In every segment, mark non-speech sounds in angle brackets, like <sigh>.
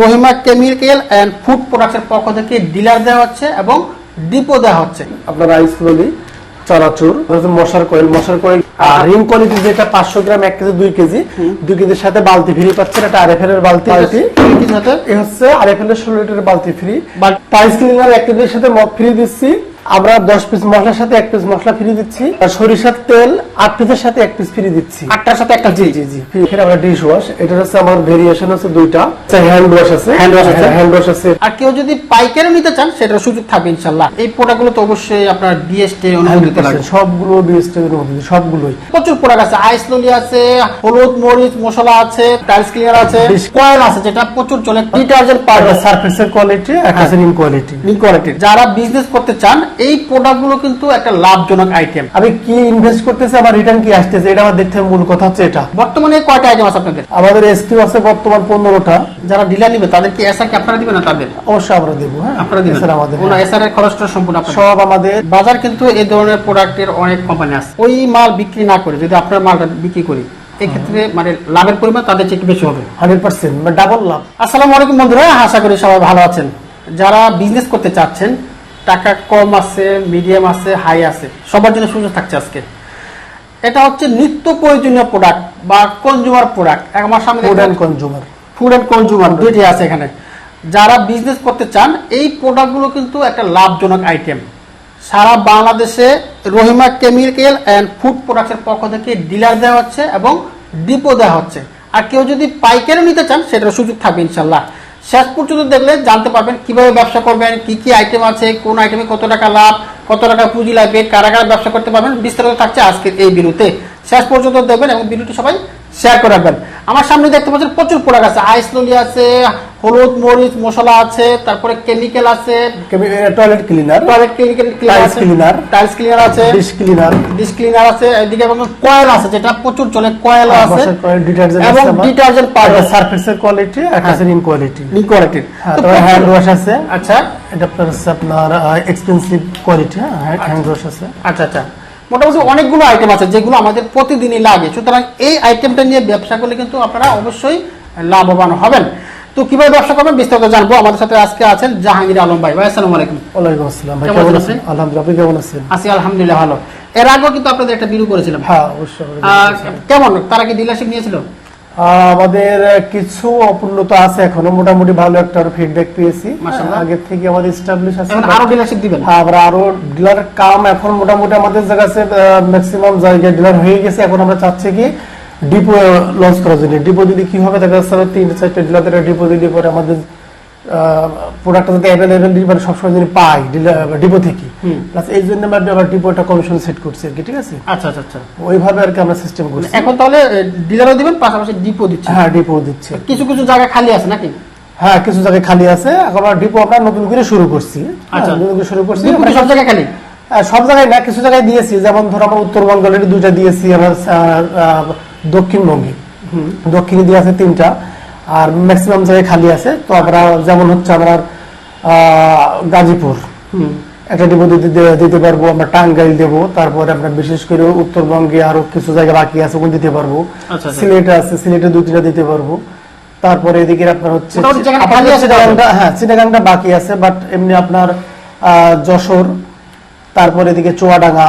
Rahima chemical and food প্রোডাক্টের পক্ষ থেকে ডিলার দেওয়া হচ্ছে এবং ডিপো দেওয়া হচ্ছে। আপনারা রাইস ললি চানাচুর মশার কয়েল মশার কয়েল আর রিং কোয়ালিটি যেটা পাঁচশো গ্রাম এক কেজি দুই কেজি দুই কেজির সাথে বালতি ফ্রি পাচ্ছেন একটা আরএফএল এর বালতি। বালতি কি সাথে এ হচ্ছে আরএফএল এর ষোলো লিটারের বালতি ফ্রি। টাইস ক্লিনার এক কেজির সাথে মগ ফ্রি দিচ্ছি। আমরা দশ পিস মশলার সাথে এক পিস মশলা ফ্রি দিচ্ছি। সরিষার তেল আট পিসের সাথে এক পিস ফ্রি দিচ্ছি। আটটার সাথে একটা জি জি জি। আমরা ডিশ ওয়াশ এটা হচ্ছে আমার ভেরিয়েশন হচ্ছে দুইটা। হ্যান্ড ওয়াশ আছে। Hand wash আছে। হ্যান্ড ওয়াশ আছে। আর কেউ যদি পাইকারি নিতে চান সেটার সুযোগ থাকবে এই প্রোডাক্টগুলো তো অবশ্যই আপনার বিএসটি অনুমোদিত লাগবে। সবগুলো বিএসটি অনুমোদিত সবগুলোই। প্রচুর প্রোডাক্ট আছে। আইস ললি আছে হলুদ মরিচ মশলা আছে টাইলস ক্লিনার আছে কয়েল আছে যেটা প্রচুর চলে। ডিটারজেন্ট পাউডার সারফেসের কোয়ালিটি একটা রিং কোয়ালিটি নিন কোয়ালিটির যারা বিজনেস করতে চান এই প্রোডাক্টগুলো কিন্তু একটা লাভজনক আইটেম আমি কি ইনভেস্ট করতেছি আমার রিটার্ন কি আসতেছে? এটা আমার দেখতে মূল কথা হচ্ছে এটা। বর্তমানে কয়টা আইটেম আছে আপনাদের? আমাদের এসকিউ আছে বর্তমান পনেরোটা। যারা ডিলার নিবে তাদের কি এসআর কি আপনারা দিবেন না তাদের? অবশ্যই আমরা দেবো হ্যাঁ। আপনারা দিবেন। আমাদের কোনো হ্যাঁ। এসআর এর খরচটা সম্পূর্ণ সব আমাদের। বাজার কিন্তু এই ধরনের প্রোডাক্টের অনেক কোম্পানি আছে। ওই মাল বিক্রি না করে যদি আপনার মালটা বিক্রি করি এক্ষেত্রে মানে লাভের পরিমাণ তাদের চেয়ে বেশি হবে। হান্ড্রেড পার্সেন্ট ডাবল লাভ। আসসালামু আলাইকুম বন্ধুরা আশা করি সবাই ভালো আছেন। যারা বিজনেস করতে চাচ্ছেন টাকা কম আছে মিডিয়াম আছে হাই আছে সবার জন্য সুযোগ থাকছে আজকে। এটা হচ্ছে নিত্য প্রয়োজনীয় প্রোডাক্ট বা কনজিউমার প্রোডাক্ট আমার সামনে food and consumer food and consumer দুইটি আছে এখানে। যারা বিজনেস করতে চান এই প্রোডাক্টগুলো কিন্তু একটা লাভজনক আইটেম সারা বাংলাদেশে রহিমা কেমিক্যাল অ্যান্ড ফুড প্রোডাক্টের পক্ষ থেকে ডিলার দেওয়া হচ্ছে এবং ডিপো দেওয়া হচ্ছে। আর কেউ যদি পাইকারি নিতে চান সেটার সুযোগ থাকবে ইনশাল্লাহ। শেষ পর্যন্ত দেখলে জানতে পারবেন কীভাবে ব্যবসা করবেন, কি কি আইটেম আছে, কোন আইটেমে কত টাকা লাভ, কত টাকা পুঁজি লাগবে, কারা কারা ব্যবসা করতে পারবেন, বিস্তারিত থাকছে আজকের এই ভিডিওতে। শেষ পর্যন্ত দেখবেন এবং ভিডিওটি সবাই শেয়ার করে রাখবেন। আমার সামনে দেখতে পাচ্ছেন প্রচুর প্রোডাক্ট আছে। আইস ললি আছে হলুদ মরিচ মশলা আছে তারপরে কেমিক্যাল আছে toilet cleaner toilet Tiles tiles cleaner আছে ডিশ ক্লিনার ডিশ ক্লিনার আছে এদিকে এবং কয়েল আছে যেটা প্রচুর চলে কয়েল আছে ডিটারজেন্ট এবং ডিটারজেন্ট পাউডার সারফেসের কোয়ালিটি একটা হ্যাঁ। রিং কোয়ালিটি নি কোয়ালিটির হ্যান্ড ওয়াশ আছে। আচ্ছা। এটা আপনার হচ্ছে আপনার এক্সপেন্সিভ কোয়ালিটি হ্যাঁ হ্যান্ড ওয়াশ আছে। আচ্ছা আচ্ছা। মোটামুটি অনেকগুলো আইটেম আছে যেগুলো আমাদের প্রতিদিনই লাগে। সুতরাং এই আইটেমটা নিয়ে ব্যবসা করলে কিন্তু আপনারা অবশ্যই লাভবান হবেন। তো কীভাবে ব্যবসা করবেন বিস্তারিত জানব। আমাদের সাথে আজকে আছেন জাহাঙ্গীর আলম ভাই। ভাই আসসালামু আলাইকুম। ওয়ালাইকুম আসসালাম ভাই কেমন আছেন? আলহামদুলিল্লাহ আপনি কেমন আছেন? আছি আলহামদুলিল্লাহ ভালো। এর আগেও কিন্তু আপনাদের একটা ভিডিও করেছিলাম। হ্যাঁ অবশ্যই। কেমন? তারা কি ডিলারশিপ নিয়েছিল? আমাদের কিছু অপূর্ণতা আছে এখনও। মোটামুটি ভালো একটা ফিডব্যাক পেয়েছি। আগে থেকে আমাদের এস্টাবলিশ আছে আরও ডিলারশিপ দিবেন? হ্যাঁ, আমরা আরও ডিলার কাম এখন মোটামুটি আমাদের জায়গাতে ম্যাক্সিমাম জায়গায় ডিলার হয়ে গেছে। এখন আমরা চাচ্ছি কি ডিপো লঞ্চ করার জন্য। ডিপো যদি কি হবে দেখা যাচ্ছে তিন চারটে ডিলার ডিপো যদি পরে আমাদের প্রোডাক্টটা অ্যাভেলেবেল মানে সবসময় যদি পাই ডিপো থেকে প্লাস এই জন্য আমরা আবার ডিপোটা কমিশন সেট করছি আর কি ঠিক আছে? আচ্ছা আচ্ছা আচ্ছা। ওইভাবে আর কি আমরা সিস্টেম করছি। এখন তাহলে ডিলারও দিবেন পাশাপাশি ডিপো দিচ্ছে। হ্যাঁ ডিপো দিচ্ছে। কিছু কিছু জায়গা খালি আছে নাকি? হ্যাঁ কিছু জায়গায় খালি আছে। এখন ডিপো আমরা নতুন করে শুরু করছি। আচ্ছা। হ্যাঁ, নতুন করে শুরু করছি। সব জায়গায় খালি? সব জায়গায় না কিছু জায়গায় দিয়েছি। যেমন ধরো আমরা উত্তরবঙ্গ অলরেডি দুইটা দিয়েছি আমরা দক্ষিণবঙ্গে। দক্ষিণে দিয়ে আছে তিনটা। আর ম্যাক্সিমাম জায়গায় খালি আছে তো আমরা যেমন হচ্ছে আমরা গাজীপুর একটা ডিপো দিতে দিতে পারব আমরা টাঙ্গাইল দেবো তারপরে আমরা বিশেষ করে উত্তরবঙ্গে আরও কিছু জায়গা বাকি আছে ওগুলো দিতে পারব আচ্ছা, আচ্ছা। সিলেটে আছে সিলেটে দুই তিনটা দিতে পারব তারপরে এদিকে আপনার হচ্ছে হ্যাঁ চিটাগাংটা বাকি আছে বাট এমনি আপনার আহ, যশোর তারপরে এদিকে চুয়াডাঙ্গা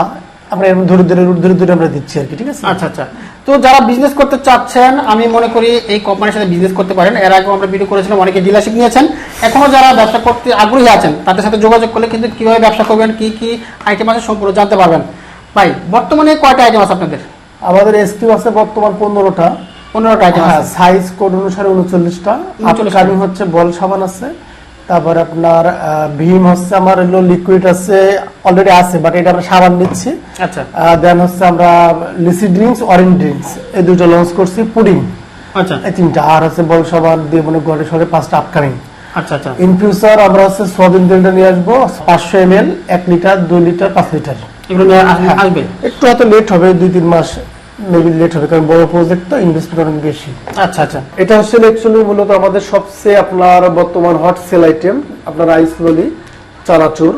আমরা ধরে ধরে ধরে ধরে আমরা দিচ্ছি আর কি ঠিক আছে আচ্ছা আচ্ছা তো যারা বিজনেস করতে চাচ্ছেন আমি মনে করি এই কোম্পানির সাথে বিজনেস করতে পারেন। এর আগে আমরা ভিডিও করেছিলাম অনেকে ডিলারশিপ নিয়েছেন। এখনও যারা ব্যবসা করতে আগ্রহী আছেন তাদের সাথে যোগাযোগ করলে কিন্তু কীভাবে ব্যবসা করবেন কি কি আইটেম আছে সম্পূর্ণ জানতে পারবেন। ভাই বর্তমানে কয়টা আইটেম আছে আপনাদের? আমাদের এসকিউ আছে বর্তমান পনেরোটা। পনেরোটা আইটেম আছে। সাইজ কোড অনুসারে উনচল্লিশটা। 39 টা। হচ্ছে বল সাবান আছে। তারপর আপনার ভীম হচ্ছে আমার হলো লিকুইড আছে অলরেডি আছে বাট এটা আমরা সাবান নিচ্ছি আচ্ছা। দেন হচ্ছে আমরা লিসি ড্রিঙ্কস অরেঞ্জ ড্রিঙ্কস এই দুটো লঞ্চ করছি পুডিং আচ্ছা। এই তিনটা আর হচ্ছে বল সাবান দিয়ে মনে করে সরে পাঁচটা আপকামিং আচ্ছা আচ্ছা। ইন ফিউচার আমরা হচ্ছে সোয়াবিন তেলটা নিয়ে আসব পাঁচশো এম এল এক লিটার দুই লিটার পাঁচ লিটার। এগুলো নিয়ে আসবে? একটু হয়তো লেট হবে দুই তিন মাস মেবি লেট হবে কারণ বড় প্রজেক্ট তো ইনভেস্টমেন্ট অনেক বেশি। আচ্ছা আচ্ছা। এটা হচ্ছে অ্যাকচুয়ালি মূলত আমাদের সবচেয়ে আপনার বর্তমান হট সেল আইটেম আপনার আইস ললি চানাচুর।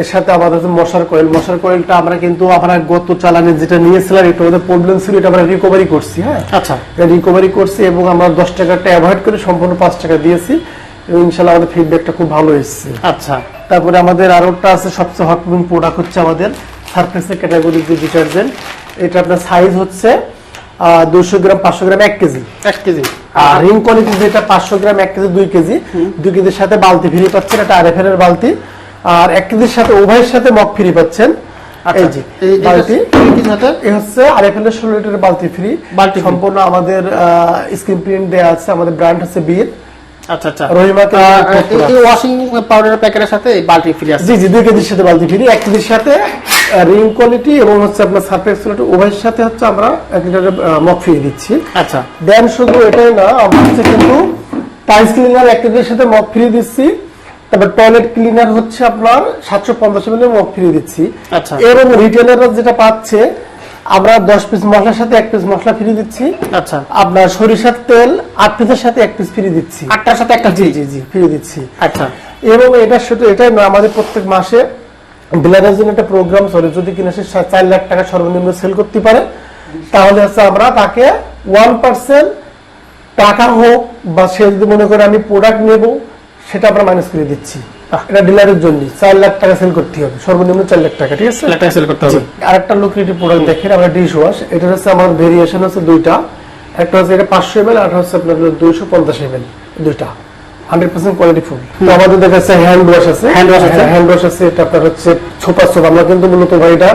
এর সাথে আমাদের হচ্ছে মশার কয়েল মশার কয়েলটা আমরা কিন্তু আমরা গত চালানে যেটা নিয়েছিলাম একটু আমাদের প্রবলেম ছিল এটা আমরা রিকভারি করছি হ্যাঁ? আচ্ছা। রিকভারি করছি এবং আমরা দশ টাকাটা অ্যাভয়েড করে সম্পূর্ণ পাঁচ টাকা দিয়েছি। এবং ইনশাল্লাহ আমাদের ফিডব্যাকটা খুব ভালো এসেছে। আচ্ছা। তারপরে আমাদের আরেকটা আছে সবচেয়ে হট প্রোডাক্ট হচ্ছে আমাদের সারফেসের ক্যাটাগরি যে ডিটারজেন্ট এটা আপনার সাইজ হচ্ছে দুশো গ্রাম পাঁচশো গ্রাম এক কেজি। এক কেজি। আর রিং কোয়ালিটি যেটা পাঁচশো গ্রাম এক কেজি দুই কেজি। দুই কেজির সাথে বালতি ফ্রি পাচ্ছেন এটা আর এর বালতি। আর এক কেজির সাথে উভয়ের সাথে মগ ফ্রি পাচ্ছেন। এই যে বালতি। হচ্ছে আর এফ এর ষোলো লিটারের বালতি ফ্রি। সম্পূর্ণ আমাদের স্ক্রিন প্রিন্ট দেওয়া আছে আমাদের ব্র্যান্ড হচ্ছে বীর। আচ্ছা আচ্ছা। রহিমাকে এই- এই ওয়াশিং পাউডারের প্যাকেটের সাথে বালতি ফ্রি আছে। জি জি দুই কেজির সাথে বালতি ফ্রি এক কেজির সাথে রিং কোয়ালিটি এবং হচ্ছে আপনার সারফেস কোয়ালিটি উভয়ের সাথে হচ্ছে আমরা এক লিটারের মগ ফ্রি দিচ্ছি। আচ্ছা। দেন শুধু এটাই না আমরা হচ্ছে কিন্তু টাইলস ক্লিনার এক কেজির সাথে মগ ফ্রি দিচ্ছি। তারপর টয়লেট ক্লিনার হচ্ছে আপনার সাতশো পঞ্চাশ মিলি মগ ফ্রি দিচ্ছি। আচ্ছা। এবং রিটেলাররা যেটা পাচ্ছে আমরা দশ পিস মশলার সাথে এক পিস মশলা ফ্রি দিচ্ছি। আচ্ছা। আপনার সরিষার তেল আট পিসের সাথে এক পিস ফ্রি দিচ্ছি। আটটার সাথে একটা জি জি জি ফ্রি দিচ্ছি। আচ্ছা। এবং এটা শুধু এটাই নয় আমাদের প্রত্যেক মাসে ডিলারের জন্য একটা প্রোগ্রাম চলে যদি কিনা সে চার লাখ টাকা সর্বনিম্ন সেল করতে পারে তাহলে হচ্ছে আমরা তাকে ওয়ান পার্সেন্ট টাকা হোক বা সে যদি মনে করে আমি প্রোডাক্ট নেব সেটা আমরা মাইনাস করে দিচ্ছি। এটা ডিলারের জন্য। চার লাখ টাকা সেল করতে হবে। সর্বনিম্ন চার লাখ টাকা ঠিক আছে? একটা সেল করতে হবে। আরেকটা লুক্রেটিভ প্রোডাক্ট দেখেন আমরা ডিশ ওয়াশ এটা হচ্ছে আমার ভেরিয়েশন হচ্ছে দুইটা। একটা হচ্ছে এটা পাঁচশো এমএল আর হচ্ছে আপনার দুইশো পঞ্চাশ এমএল দুইটা। হান্ড্রেড পার্সেন্ট কোয়ালিটি ফুল তো আমাদের দেখা যাচ্ছে হ্যান্ড ওয়াশ আছে। আছে। হ্যান্ড ওয়াশ আছে এটা আপনার হচ্ছে সুপার সোপ। আমরা কিন্তু মূলত ভাই এটা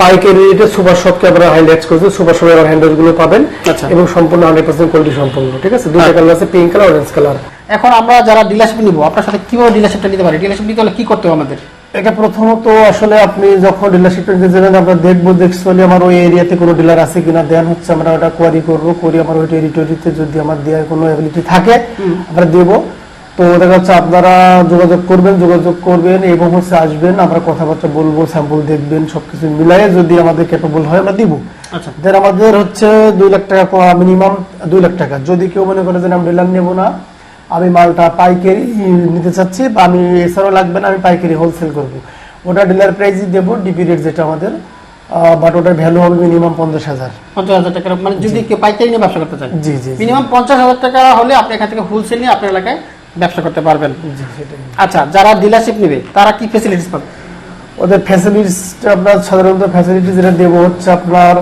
পাইকারি রেটে সুপার শপকে আমরা হাইলাইট করছি। সুপার শপে আবার হ্যান্ড ওয়াশগুলো পাবেন। আচ্ছা। এবং সম্পূর্ণ হান্ড্রেড পার্সেন্ট কোয়ালিটি সম্পূর্ণ ঠিক আছে? দুইটা কালার আছে পিঙ্ক কালার অরেঞ্জ কালার এখন আমরা যারা ডিলারশিপ নিব আপনার সাথে কীভাবে ডিলারশিপটা নিতে পারি? ডিলারশিপ নিতে হলে কি করতে হবে আমাদের? এটা প্রথমত আসলে আপনি যখন ডিলারশিপ নিতে যাবেন আমরা দেখব দেখছি আমার ওই এরিয়াতে কোনো ডিলার আছে কিনা। দেন হচ্ছে আমরা ওটা কোয়ারি করব করি আমার ওই টেরিটরিতে যদি আমার দেওয়ার কোনো অ্যাবিলিটি থাকে আমরা দেব। তো দেখা যাচ্ছে আপনারা যোগাযোগ করবেন যোগাযোগ করবেন এবং হচ্ছে আসবেন আমরা কথাবার্তা বলব স্যাম্পল দেখবেন সবকিছু মিলাই যদি আমাদের ক্যাপেবল হয় আমরা দিব। আচ্ছা। দেন আমাদের হচ্ছে দুই লাখ টাকা মিনিমাম দুই লাখ টাকা। যদি কেউ মনে করে যে আমি ডিলার নেব না আমি মালটা পাইকারি নিতে চাচ্ছি বা আমি এছাড়াও লাগবে না আমি পাইকারি হোলসেল করব। ওটা ডিলার প্রাইসই দেবো ডিপি রেট যেটা আমাদের বাট ওটার ভ্যালু হবে মিনিমাম পঞ্চাশ হাজার। পঞ্চাশ হাজার টাকা মানে যদি কেউ পাইকারি নিয়ে ব্যবসা করতে চায়। জি জি। মিনিমাম পঞ্চাশ হাজার টাকা হলে আপনি এখান থেকে হোলসেল নিয়ে আপনার এলাকায় ব্যবসা করতে পারবেন। জি আচ্ছা যারা ডিলারশিপ নেবে তারা কি ফেসিলিটিস পাবে? ওদের ফ্যাসিলিটিস আপনার সাধারণত ফ্যাসিলিটি যেটা দেবো হচ্ছে আপনার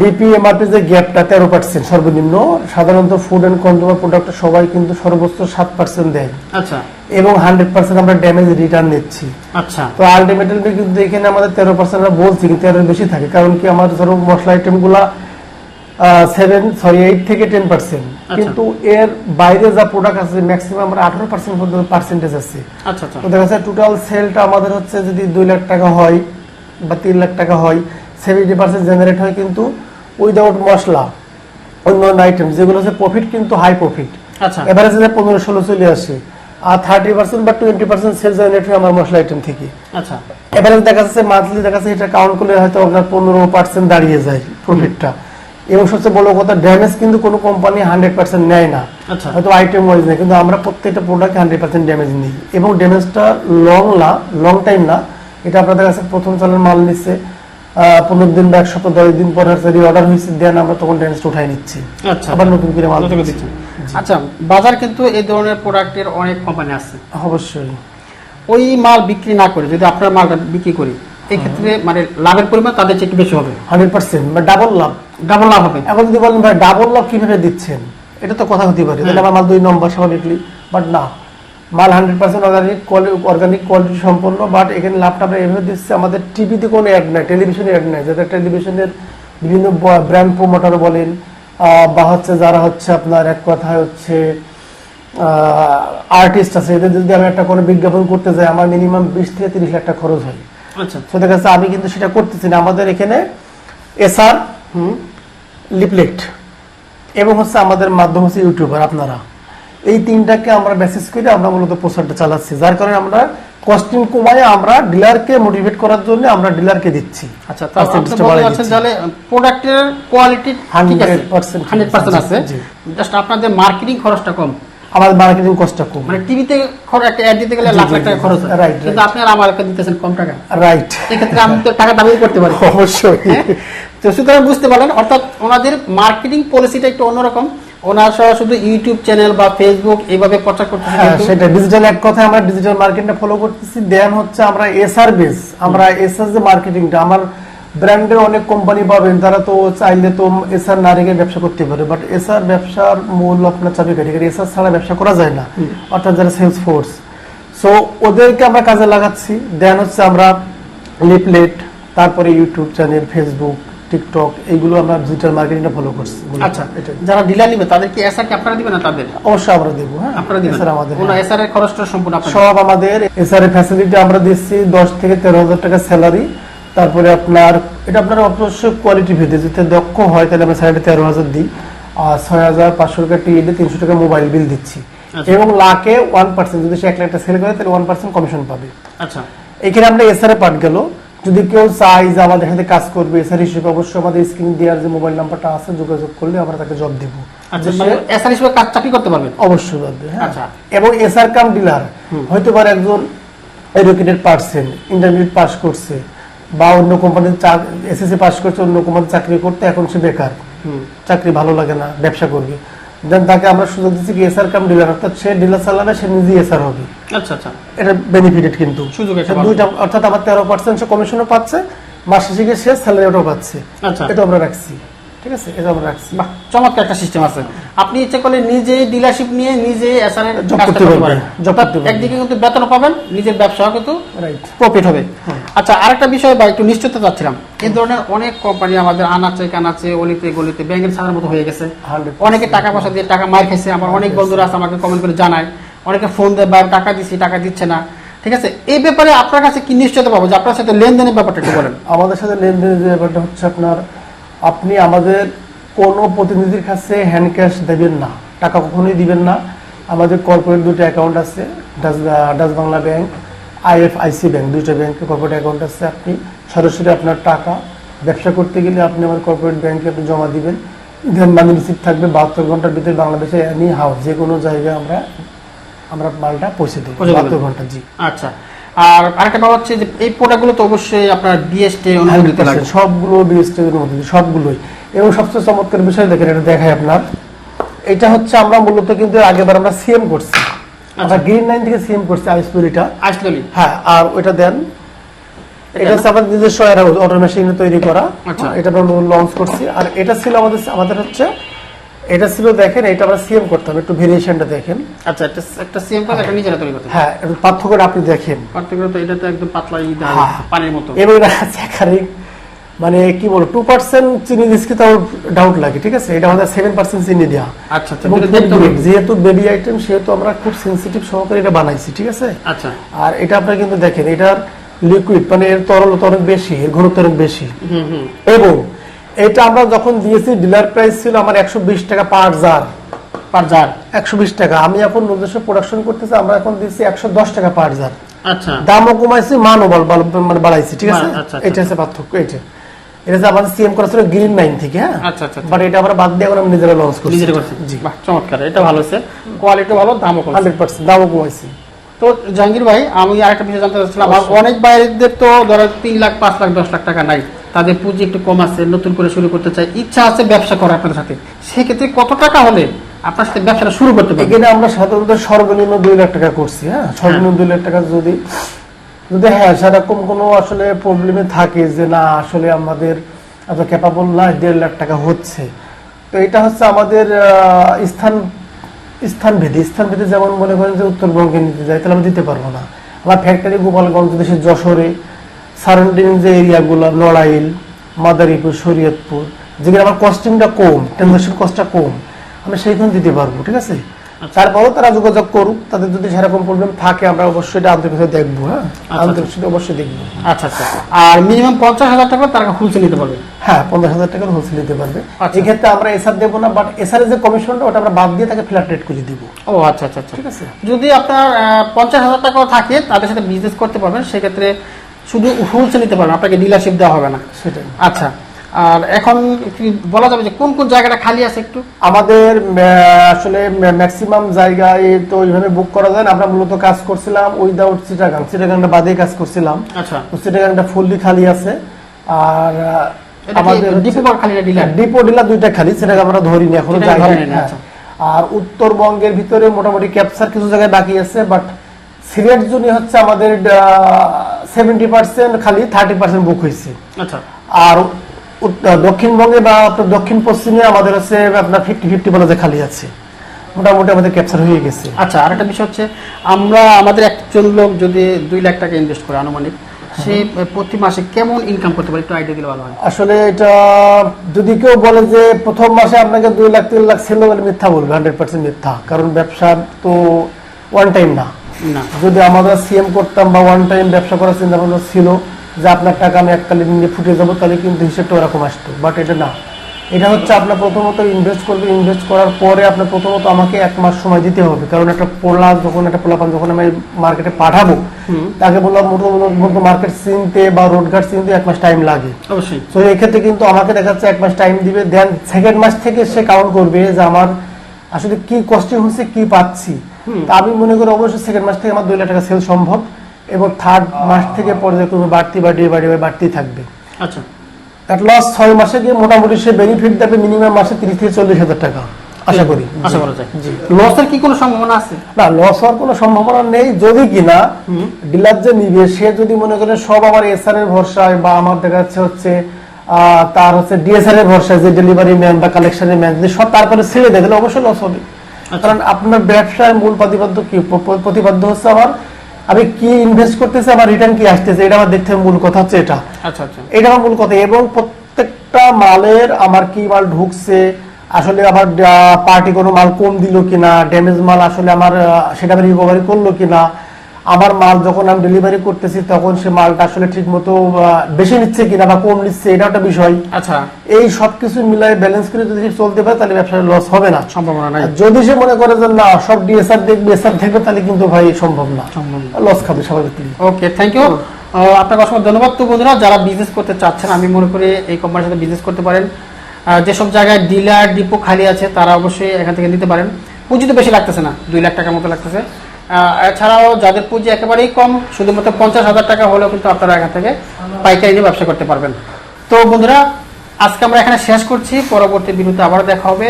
ডিপি এমআরপি যে গ্যাপটা তেরো পার্সেন্ট সর্বনিম্ন সাধারণত ফুড অ্যান্ড কনজিউমার প্রোডাক্ট সবাই কিন্তু সর্বোচ্চ সাত পার্সেন্ট দেয়। আচ্ছা। এবং হান্ড্রেড পার্সেন্ট আমরা ড্যামেজ রিটার্ন নিচ্ছি। আচ্ছা। তো আলটিমেটলি কিন্তু এখানে আমাদের তেরো পার্সেন্ট আমরা বলছি কিন্তু এর বেশি থাকে কারণ কি আমার ধরো মশলা আইটেমগুলা সেভেন সরি এইট থেকে টেন পার্সেন্ট কিন্তু এর বাইরে যা প্রোডাক্ট আছে ম্যাক্সিমাম আমরা আঠারো পার্সেন্ট পর্যন্ত পার্সেন্টেজ আছে। আচ্ছা আচ্ছা। তো দেখা যাচ্ছে টোটাল সেলটা আমাদের হচ্ছে যদি দুই লাখ টাকা হয় বা তিন লাখ টাকা হয় সেভেন্টি পার্সেন্ট জেনারেট হয় কিন্তু উইদাউট মশলা অন্যান্য আইটেম যেগুলো হচ্ছে প্রফিট কিন্তু হাই প্রফিট আচ্ছা। এভারেজে পনেরো ষোলো চলে আসে আর থার্টি পার্সেন্ট বা টোয়েন্টি পার্সেন্ট সেল জেনারেট হয় আমার মশলা আইটেম থেকে। আচ্ছা। এভারেজ দেখা যাচ্ছে মান্থলি দেখা যাচ্ছে এটা কাউন্ট করলে হয়তো আপনার পনেরো পার্সেন্ট দাঁড়িয়ে যায় প্রফিটটা এবং সবচেয়ে বড় কথা ড্যামেজ কিন্তু কোনো কোম্পানি হান্ড্রেড পার্সেন্ট নেয় না। আচ্ছা। হয়তো আইটেম ওয়াইজ নেয় কিন্তু আমরা প্রত্যেকটা প্রোডাক্ট হান্ড্রেড পার্সেন্ট ড্যামেজ নিই। এবং ড্যামেজটা লং না লং টাইম না। এটা আপনাদের কাছে প্রথম চালের মাল নিচ্ছে। পনেরো দিন বা এক সপ্তাহ দশ দিন পরে হচ্ছে অর্ডার হয়েছে দেন আমরা তখন ড্যামেজটা উঠাই নিচ্ছি। আচ্ছা। আবার নতুন করে মাল দিচ্ছি। আচ্ছা বাজার কিন্তু এই ধরনের প্রোডাক্টের অনেক কোম্পানি আছে। অবশ্যই। ওই মাল বিক্রি না করে যদি আপনার মালটা বিক্রি করি এই ক্ষেত্রে মানে লাভের পরিমাণ তাদের চেয়ে বেশি হবে। হান্ড্রেড পার্সেন্ট বা ডাবল লাভ। ডাবল লাভ হবে। এখন যদি বলেন ভাই ডাবল লাভ কীভাবে দিচ্ছেন? এটা তো কথা হতে পারে। তাহলে আমার মাল দুই নম্বর স্বাভাবিকলি বাট না। মাল hundred percent organic organic quality সম্পন্ন বাট এখানে লাভটা আমরা এভাবে দিচ্ছি আমাদের টিভিতে কোনো অ্যাড নাই টেলিভিশনে অ্যাড নাই। যাদের টেলিভিশনের বিভিন্ন ব্র্যান্ড প্রমোটার বলেন বা হচ্ছে যারা হচ্ছে আপনার এক কথায় হচ্ছে আর্টিস্ট আছে এদের যদি আমি একটা কোনো বিজ্ঞাপন করতে যাই আমার মিনিমাম বিশ থেকে তিরিশ লাখ টাকা খরচ হয়। আচ্ছা। তো দেখা যাচ্ছে আমি কিন্তু সেটা করতেছি না। আমাদের এখানে এসআর হুম লিপলেট এবং হচ্ছে আমাদের মাধ্যম হচ্ছে ইউটিউবার আপনারা। এই তিনটাকে আমরা বেসিস করে আমরা মূলত প্রচারটা চালাচ্ছি। যার কারণে আমরা কস্টিং কমায় আমরা ডিলারকে মোটিভেট করার জন্য আমরা ডিলারকে দিচ্ছি। আচ্ছা তাহলে প্রোডাক্টের কোয়ালিটি ঠিক আছে? 100% হান্ড্রেড পার্সেন্ট আছে। জাস্ট আপনাদের মার্কেটিং খরচটা কম। আমাদের মার্কেটিং কস্টটা কম। মানে টিভিতে একটা অ্যাড দিতে গেলে লাখ লাখ টাকা খরচ হয়। Right, কিন্তু. আপনি আর আমাকে দিতেছেন কম টাকা। রাইট সেক্ষেত্রে আমি তো টাকা দাবি করতে পারি। <laughs> অবশ্যই। হ্যাঁ? তো সুতরাং বুঝতে পারলেন অর্থাৎ ওনাদের মার্কেটিং পলিসিটা একটু অন্যরকম। ওনার শুধু ইউটিউব চ্যানেল বা ফেসবুক এইভাবে প্রচার করতেছে হ্যাঁ সেটা ডিজিটাল এক কথা আমরা ডিজিটাল মার্কেটটা ফলো করতেছি। দেন হচ্ছে আমরা এসআর বেস আমরা এসআর যে মার্কেটিংটা আমার ব্র্যান্ডের অনেক কোম্পানি পাবেন তারা তো চাইলে তো এসআর না রেখে ব্যবসা করতে পারে বাট এসআর ব্যবসার মূল আপনার চাবি কাঠি এসআর ছাড়া ব্যবসা করা যায় না অর্থাৎ যারা সেলস ফোর্স সো ওদেরকে আমরা কাজে লাগাচ্ছি। দেন হচ্ছে আমরা লিপলেট তারপরে ইউটিউব চ্যানেল ফেসবুক টিকটক এইগুলো আমরা ডিজিটাল মার্কেটিংটা ফলো করছি। আচ্ছা। যারা ডিলার নিবে তাদের কি এসআর কি আপনারা দিবেন না তাদের? অবশ্যই আমরা দেবো হ্যাঁ। আপনারা দিবেন এছাড়া আমাদের ওনা এসআর এর খরচটা সম্পূর্ণ আপনারা সব আমাদের এসআর এর ফ্যাসিলিটি আমরা দিচ্ছি দশ থেকে তেরো হাজার টাকা স্যালারি তারপরে আপনার এটা আপনার অবশ্যই কোয়ালিটি ভেদে যদি দক্ষ হয় তাহলে আমরা স্যালারি তেরো হাজার দিই। আর ছয় হাজার পাঁচশো টাকা টিএডি তিনশো টাকা মোবাইল বিল দিচ্ছি। আচ্ছা। এবং লাখে ওয়ান পার্সেন্ট যদি সে এক লাখ টাকা সেল করে তাহলে ওয়ান পার্সেন্ট কমিশন পাবে। আচ্ছা। এখানে আমরা এসআর এ পাঠ গেল। যদি কেউ চাই যে আমাদের সাথে কাজ করবে এসআর হিসেবে অবশ্যই আমাদের স্ক্রিন দেওয়ার যে মোবাইল নাম্বারটা আছে যোগাযোগ করলে আমরা তাকে জব দেবো। আচ্ছা মানে এসআর হিসেবে কাজ চাকরি করতে পারবেন অবশ্যই পারবে হ্যাঁ। আচ্ছা। এবং এসআর কাম ডিলার হয়তো পারে একজন এডুকেটেড পার্সন ইন্টারমিডিয়েট পাস করছে বা অন্য কোম্পানির এসএসসি পাস করছে অন্য কোম্পানির চাকরি করতে এখন সে বেকার। চাকরি ভালো লাগে না ব্যবসা করবে। দেন তাকে আমরা সুযোগ দিচ্ছি কি এসআর কাম ডিলার অর্থাৎ সে ডিলার চালাবে সে নিজেই এসআর হবে। আচ্ছা আচ্ছা। এটা বেনিফিটেড কিন্তু। সুযোগ দুইটা অর্থাৎ আমার তেরো পার্সেন্ট সে কমিশনও পাচ্ছে মাস শেষে সে স্যালারিটাও পাচ্ছে। আচ্ছা। এটা আমরা রাখছি। ঠিক আছে? এটা আমরা রাখছি। বাহ চমৎকার একটা সিস্টেম আছে। আপনি ইচ্ছে করলে নিজে ডিলারশিপ নিয়ে নিজে এসআর এর Job করতে পারবেন, করতে। একদিকে কিন্তু বেতন পাবেন নিজের ব্যবসাও কিন্তু রাইট প্রফিট হবে। আচ্ছা আরেকটা বিষয় বা একটু নিশ্চিত চাচ্ছিলাম। এই ধরনের অনেক কোম্পানি আমাদের আনাচে কানাচে অলিতে গলিতে ব্যাংকের ছাড়ার মতো হয়ে গেছে। অনেকে টাকা পয়সা দিয়ে টাকা মার খেয়েছে আমার অনেক বন্ধুরা আছে আমাকে কমেন্ট করে জানায়। অনেকে ফোন দেয় বাইরে টাকা দিচ্ছি টাকা দিচ্ছে না। ঠিক আছে? এই ব্যাপারে আপনার কাছে কি নিশ্চয়তা পাবো? যে আপনার সাথে লেনদেনের ব্যাপারটা একটু বলেন। আমাদের সাথে লেনদেনের যে ব্যাপারটা হচ্ছে আপনার আপনি আমাদের কোনো প্রতিনিধির কাছে হ্যান্ড ক্যাশ দেবেন না। টাকা কখনোই দিবেন না। আমাদের কর্পোরেট দুটো অ্যাকাউন্ট আছে Dutch Bangla bank IFIC bank দুইটা ব্যাংকে কর্পোরেট অ্যাকাউন্ট আছে আপনি। সরাসরি আপনার টাকা ব্যবসা করতে গেলে আপনি আমার কর্পোরেট ব্যাংকে আপনি জমা দিবেন। দেন মানি রিসিভ থাকবে বাহাত্তর ঘণ্টার ভিতরে বাংলাদেশে এনি হাউস যে কোনো জায়গায় আমরা আমরা মালটা পৌঁছে দেবো। বাহাত্তর ঘণ্টা জি। আচ্ছা। আর আরেকটা ব্যাপার হচ্ছে যে এই প্রোডাক্টগুলো তো অবশ্যই আপনার বিএসটি অনুমোদিত লাগে 100% সবগুলো বিএসটির মধ্যে সবগুলোই। এবং সবচেয়ে চমৎকার বিষয় দেখেন এটা দেখাই আপনার। এটা হচ্ছে আমরা মূলত কিন্তু আগেবার আমরা সিএম করছি। আমরা গ্রিন লাইন থেকে সিএম করছি আইসপুরিটা আসলে হ্যাঁ আর ওইটা দেন। এটা হচ্ছে আমাদের নিজস্ব এয়ারহাউস অটোমেশনে তৈরি করা। আচ্ছা। এটা আমরা লঞ্চ করছি। আর এটা ছিল আমাদের আমাদের হচ্ছে এটা ছিল দেখেন এটা আমরা সিএম করতাম একটু ভেরিয়েশনটা দেখেন। আচ্ছা একটা একটা সিএম কাজ একটা নিজেরা তৈরি করতে। হ্যাঁ পার্থক্যটা আপনি দেখেন। পার্থক্য তো এটা তো একদম পাতলা হ্যাঁ। পানির মতো। এবং স্যাকারিক <laughs> মানে কি বলব টু পার্সেন্ট চিনি দিচ্ছি তাও ডাউট লাগে ঠিক আছে? এটা আমাদের সেভেন পার্সেন্ট চিনি দেওয়া আচ্ছা আচ্ছা যেহেতু বেবি আইটেম সেহেতু আমরা খুব সেন্সিটিভ সহকারে এটা বানাইছি ঠিক আছে? আচ্ছা। আর এটা আপনারা কিন্তু দেখেন এটার লিকুইড মানে এর তরলতা অনেক বেশি এর ঘনত্ব অনেক বেশি। এবং এটা আমরা যখন দিয়েছি ডিলার প্রাইস ছিল আমার একশো বিশ টাকা পার জার পার জার একশো বিশ টাকা। আমি এখন নিজস্ব প্রোডাকশন করতেছি আমরা এখন দিচ্ছি একশো দশ টাকা পার জার আচ্ছা। দামও কমাইছি মানও মানে বাড়াইছি ঠিক আছে? আচ্ছা, আচ্ছা। এটা হচ্ছে পার্থক্য এটা এটা আমাদের সিএম করা ছিল গ্রিন থেকে হ্যাঁ? আচ্ছা, আচ্ছা, আচ্ছা। বাট এটা আমরা বাদ দিয়ে এখন আমরা নিজেরা লঞ্চ করছি। নিজের করছে জি। বাহ চমৎকার। এটা ভালো কোয়ালিটি ভালো দামও কম। হান্ড্রেড পার্সেন্ট দামও কমাইছি তো জাহাঙ্গীর ভাই আমি আরেকটা বিষয় জানতে চাচ্ছিলাম। অনেক বাইরেদের তো ধরো তিন লাখ পাঁচ লাখ দশ লাখ টাকা নাই। তাদের পুঁজি একটু কম আছে নতুন করে শুরু করতে চাই। ইচ্ছা আছে ব্যবসা করার আপনার সাথে। সেক্ষেত্রে কত টাকা হলে আপনার সাথে ব্যবসাটা শুরু করতে পারবে এখানে আমরা সাধারণত সর্বনিম্ন দুই লাখ টাকা করছি হ্যাঁ? সর্বনিম্ন দুই লাখ টাকা যদি যদি হ্যাঁ সেরকম কোনো আসলে প্রবলেমে থাকে যে না, আসলে আমাদের এত ক্যাপাবল না দেড় লাখ টাকা হচ্ছে। তো এটা হচ্ছে আমাদের স্থান স্থান ভেদে। স্থান ভেদে যেমন মনে করেন যে উত্তরবঙ্গে নিতে যায়, তাহলে আমি দিতে পারব না। আমার ফ্যাক্টরি গোপালগঞ্জ, দেশের যশোরে সারাউন্ডিং যে এরিয়াগুলো, নড়াইল, মাদারীপুর, শরীয়তপুর, যেগুলো আমার কস্টিংটা কম ট্রানজাকশন কস্টটা কম, আমি সেইখানে দিতে পারব, ঠিক আছে? তারপরেও তারা যোগাযোগ করুক তাদের যদি সেরকম প্রবলেম থাকে আমরা অবশ্যই এটা আন্তরিকতা দেখব হ্যাঁ? আচ্ছা। আন্তরিকতা অবশ্যই দেখব। আচ্ছা আচ্ছা। আর মিনিমাম পঞ্চাশ হাজার টাকা তারা হোলসেল নিতে পারবে। হ্যাঁ পঞ্চাশ হাজার টাকার হোলসেল দিতে পারবে। আচ্ছা। এক্ষেত্রে আমরা এসআর দেবো না বাট এসআর যে কমিশনটা ওটা আমরা বাদ দিয়ে তাকে ফ্ল্যাট রেট করে দিব। ও আচ্ছা আচ্ছা আচ্ছা। ঠিক আছে? যদি আপনার পঞ্চাশ হাজার টাকাও থাকে তাদের সাথে বিজনেস করতে পারবেন সেক্ষেত্রে শুধু হোলসেল নিতে পারবেন আপনাকে ডিলারশিপ দেওয়া হবে না। সেটাই। আচ্ছা। আর এখন বলা যাবে যে কোন কোন জায়গাটা খালি আছে একটু? আমাদের আসলে ম্যাক্সিমাম জায়গায় তো ওইভাবে বুক করা যায় না। আমরা মূলত কাজ করছিলাম উইদাউট চিটাগাং। চিটাগাংটা বাদে কাজ করছিলাম। আচ্ছা। চিটাগাংটা ফুললি খালি আছে। আর আমাদের ডিপো খালি ডিলার ডিপো ডিলার দুইটা খালি। সেটাকে আমরা ধরিনি এখনও জায়গা ধরেনি, হ্যাঁ। আচ্ছা। আর উত্তরবঙ্গের ভিতরে মোটামুটি ক্যাপচার কিছু জায়গায় বাকি আছে বাট সিলেট জোনে হচ্ছে আমাদের সেভেন্টি পার্সেন্ট খালি থার্টি পার্সেন্ট বুক হয়েছে। আচ্ছা। আর দক্ষিণবঙ্গে বা আপনার দক্ষিণ পশ্চিমে আমাদের হচ্ছে আপনার ফিফটি ফিফটি বলে খালি আছে। মোটামুটি আমাদের ক্যাপচার হয়ে গেছে। আচ্ছা আর একটা বিষয় হচ্ছে আমরা আমাদের একজন লোক যদি দুই লাখ টাকা ইনভেস্ট করে আনুমানিক সে প্রতি মাসে কেমন ইনকাম করতে পারে? একটু আইডিয়া দিলে ভালো হয়। আসলে এটা যদি কেউ বলে যে প্রথম মাসে আপনাকে দুই লাখ তিন লাখ ছিল বলে মিথ্যা বলবে হান্ড্রেড পার্সেন্ট মিথ্যা। কারণ ব্যবসা তো ওয়ান টাইম না। না। যদি আমরা সিএম করতাম বা ওয়ান টাইম ব্যবসা করার চিন্তা ভাবনা ছিল যে আপনার টাকা আমি এককালীন নিয়ে ফুটে যাব তাহলে কিন্তু হিসেবটা ওরকম আসতো। বাট এটা না। এটা হচ্ছে আপনার প্রথমত ইনভেস্ট করবে। ইনভেস্ট করার পরে আপনার প্রথমত আমাকে এক মাস সময় দিতে হবে। কারণ একটা পোলা যখন একটা পোলাপান যখন আমি মার্কেটে পাঠাবো তাকে বললাম মোটামুটি মার্কেট চিনতে বা রোডঘাট চিনতে এক মাস টাইম লাগে। অবশ্যই। তো এক্ষেত্রে কিন্তু আমাকে দেখা যাচ্ছে এক মাস টাইম দিবে। দেন সেকেন্ড মাস থেকে সে কাউন্ট করবে যে আমার আসলে কি কস্টিং হচ্ছে কি পাচ্ছি। তা আমি মনে করি অবশ্যই সেকেন্ড মাস থেকে আমার দুই লাখ টাকা সেল সম্ভব। এবং থার্ড মাস থেকে পর্যায়ক্রমে বাড়তি বাড়িয়ে বাড়িয়ে বাড়তেই থাকবে। আচ্ছা। অ্যাট লাস্ট ছয় মাসে গিয়ে মোটামুটি সে বেনিফিট দেবে মিনিমাম মাসে তিরিশ থেকে চল্লিশ হাজার টাকা আশা করি। আশা করা যায়। লসের কি কোনো সম্ভাবনা আছে? না লস হওয়ার কোনো সম্ভাবনা নেই। যদি কিনা ডিলার যে নিবে সে যদি মনে করে সব আমার এসআর এর ভরসায় বা আমার দেখা যাচ্ছে হচ্ছে তার হচ্ছে ডিএসআর এর ভরসায় যে ডেলিভারি ম্যান বা কালেকশনের ম্যান যদি সব তারপরে ছেড়ে দেয় তাহলে অবশ্যই লস হবে। কারণ আপনার ব্যবসায় মূল প্রতিপাদ্য কি? প্রতিপাদ্য হচ্ছে আমার আমি কি ইনভেস্ট করতেছি আমার রিটার্ন কি আসতেছে এটা আমার দেখতে মূল কথা হচ্ছে এটা। আচ্ছা আচ্ছা। এটা আমার মূল কথা। এবং প্রত্যেকটা মালের আমার কি মাল ঢুকছে আসলে আমার পার্টি কোনো মাল কম দিল কিনা ড্যামেজ মাল আসলে আমার সেটা আমি রিকভারি করল কিনা আমার মাল যখন আমি ডেলিভারি করতেছি তখন সে মালটা আসলে ঠিক মতো বেশি নিচ্ছে কিনা বা কম নিচ্ছে এটা একটা বিষয়। আচ্ছা। এই সব কিছু মিলাই ব্যালেন্স করে যদি চলতে পারে তাহলে ব্যবসায় লস হবে না। সম্ভাবনা নাই। যদি সে মনে করে যে না সব ডিএসআর দেখবে এসআর দেখবে তাহলে কিন্তু ভাই সম্ভব না। লস খাবে স্বাভাবিকলি ওকে থ্যাংক ইউ আপনাকে অসংখ্য ধন্যবাদ। তো বন্ধুরা যারা বিজনেস করতে চাচ্ছেন আমি মনে করি এই কোম্পানির সাথে বিজনেস করতে পারেন। যেসব জায়গায় ডিলার ডিপো খালি আছে তারা অবশ্যই এখান থেকে নিতে পারেন। পুঁজি তো বেশি লাগতেছে না দুই লাখ টাকার মতো লাগতেছে। এছাড়াও যাদের পুঁজি একেবারেই কম শুধুমাত্র পঞ্চাশ হাজার টাকা হলেও কিন্তু আপনারা এখান থেকে পাইকারি নিয়ে ব্যবসা করতে পারবেন। তো বন্ধুরা আজকে আমরা এখানে শেষ করছি। পরবর্তী বিরুদ্ধে আবার দেখা হবে।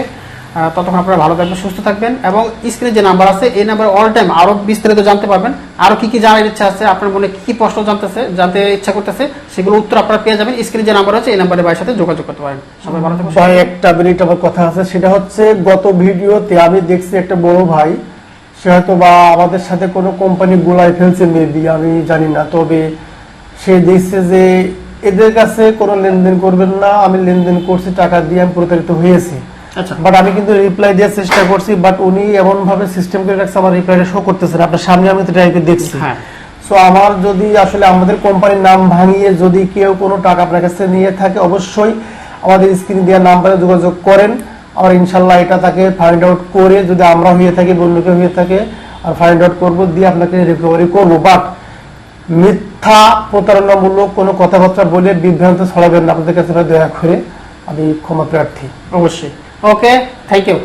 ততক্ষণ আপনারা ভালো থাকবেন সুস্থ থাকবেন এবং স্ক্রিনে যে নাম্বার আছে এই নাম্বার অল টাইম আরও বিস্তারিত জানতে পারবেন। আরও কী কী জানার ইচ্ছা আছে আপনার মনে কী কী প্রশ্ন জানতেছে জানতে ইচ্ছা করতেছে সেগুলো উত্তর আপনারা পেয়ে যাবেন। স্ক্রিনে যে নাম্বার আছে এই নাম্বারে ভাইয়ের সাথে যোগাযোগ করতে পারেন। সবাই ভালো থাকবেন একটা মিনিট আমার কথা আছে সেটা হচ্ছে গত ভিডিওতে আমি দেখছি একটা বড় ভাই সে হয়তো বা আমাদের সাথে কোনো কোম্পানি গোলায় ফেলছে মেবি আমি জানি না। তবে সে দেখছে যে এদের কাছে কোনো লেনদেন করবেন না আমি লেনদেন করছি টাকা দিয়ে আমি প্রতারিত হয়েছি। আচ্ছা। বাট আমি কিন্তু রিপ্লাই দেওয়ার চেষ্টা করছি বাট উনি এমন ভাবে সিস্টেম করে রাখছে আমার রিপ্লাইটা শো করতেছে না। আপনার সামনে আমি তো টাইপে দেখছি। হ্যাঁ। সো আমার যদি আসলে আমাদের কোম্পানির নাম ভাঙিয়ে যদি কেউ কোনো টাকা আপনার কাছে নিয়ে থাকে অবশ্যই আমাদের স্ক্রিন দেওয়ার নাম্বারে যোগাযোগ করেন। আমরা ইনশাল্লাহ এটা তাকে ফাইন্ড আউট করে যদি আমরা হয়ে থাকি, বন্ধুকে হয়ে থাকে, আর ফাইন্ড আউট করব, দিয়ে আপনাকে রিকভারি করব। বাট মিথ্যা প্রতারণামূলক কোনো কথাবার্তা বলে বিভ্রান্ত ছড়াবেন না। আপনাদের কাছে দয়া করে আমি ক্ষমা প্রার্থী। অবশ্যই। Okay thank you